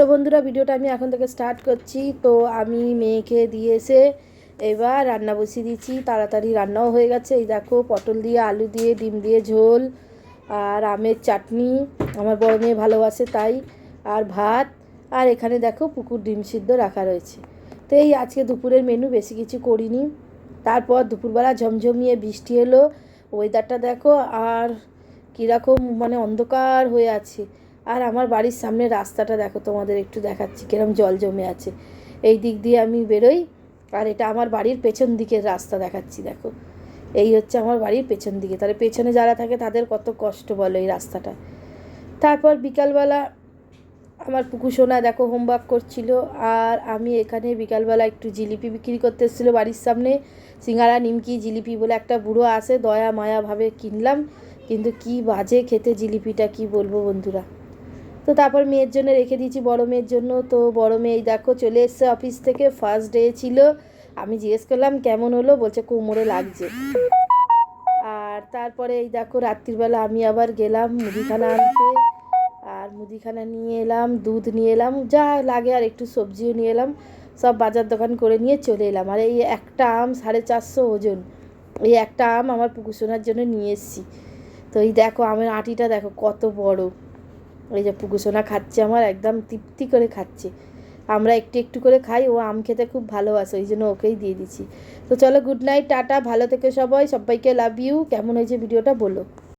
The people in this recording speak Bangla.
তো বন্ধুরা, ভিডিওটা আমি এখন থেকে স্টার্ট করছি। তো আমি মেয়েকে দিয়ে এসে এবার রান্না বসিয়ে দিয়েছি তাড়াতাড়ি রান্নাও হয়ে গেছে। এই দেখো, পটল দিয়ে, আলু দিয়ে, ডিম দিয়ে ঝোল আর আমের চাটনি। আমার বড় মেয়ে ভালোবাসে তাই। আর ভাত। আর এখানে দেখো, পুকুর ডিম সিদ্ধ রাখা রয়েছে। তো এই আজকে দুপুরের মেনু বেশি কিছু করিনি। তারপর দুপুরবেলা ঝমঝমিয়ে বৃষ্টি এলো। ওয়েদারটা দেখো, আর কীরকম মানে অন্ধকার হয়ে আছে। আর আমার বাড়ির সামনে রাস্তাটা দেখো, তোমাদের একটু দেখাচ্ছি কিরম জল জমে আছে। এই দিক দিয়ে আমি বেরোই, আর এটা আমার বাড়ির পেছন দিকের রাস্তা দেখাচ্ছি, দেখো। এই হচ্ছে আমার বাড়ির পেছন দিকে। তাহলে পেছনে যারা থাকে, তাদের কত কষ্ট বলো এই রাস্তাটা। তারপর বিকালবেলা আমার সোনা দেখো, হোমওয়ার্ক করছিল, আর আমি এখানে বিকালবেলা একটু জিলিপি বিক্রি করতে এসেছিল বাড়ির সামনে। সিঙ্গারা, নিমকি, জিলিপি বলে একটা বুড়ো আসে দয়া, মায়া ভাবে কিনলাম। কিন্তু কি বাজে খেতে জিলিপিটা, কি বলব বন্ধুরা? তো তারপর মেয়ের জন্য রেখে দিয়েছি, বড় মেয়ের জন্য। তো বড় মেয়ে দেখো চলে এসছে অফিস থেকে ফার্স্ট ডে ছিল। আমি জিজ্ঞেস করলাম, কেমন হলো? বলছে, কোমরে লাগছে। আর তারপরে এই দেখো রাত্রিবেলা আমি আবার গেলাম মুদিখানা আনতে। আর মুদিখানা নিয়ে এলাম, দুধ নিয়ে এলাম, যা লাগে আর একটু সবজিও নিয়ে এলাম। সব বাজার দোকান করে নিয়ে চলে এলাম। আর এই একটা আম সাড়ে চারশো ওজন। এই একটা আম আমার পুকুর জন্য নিয়ে এসেছি। তো এই দেখো আমের আটিটা দেখো কত বড়। এই যে পুকুসোনা খাচ্ছে আমার, একদম তৃপ্তি করে খাচ্ছে। আমরা একটু একটু করে খাই, ও আম খেতে খুব ভালোবাসে, ওই জন্য ওকেই দিয়ে দিচ্ছি। তো চলো গুড নাইট টাটা, ভালো থেকে সবাই, সবাইকে লাভ ইউ কেমন হয়েছে ভিডিওটা বলো।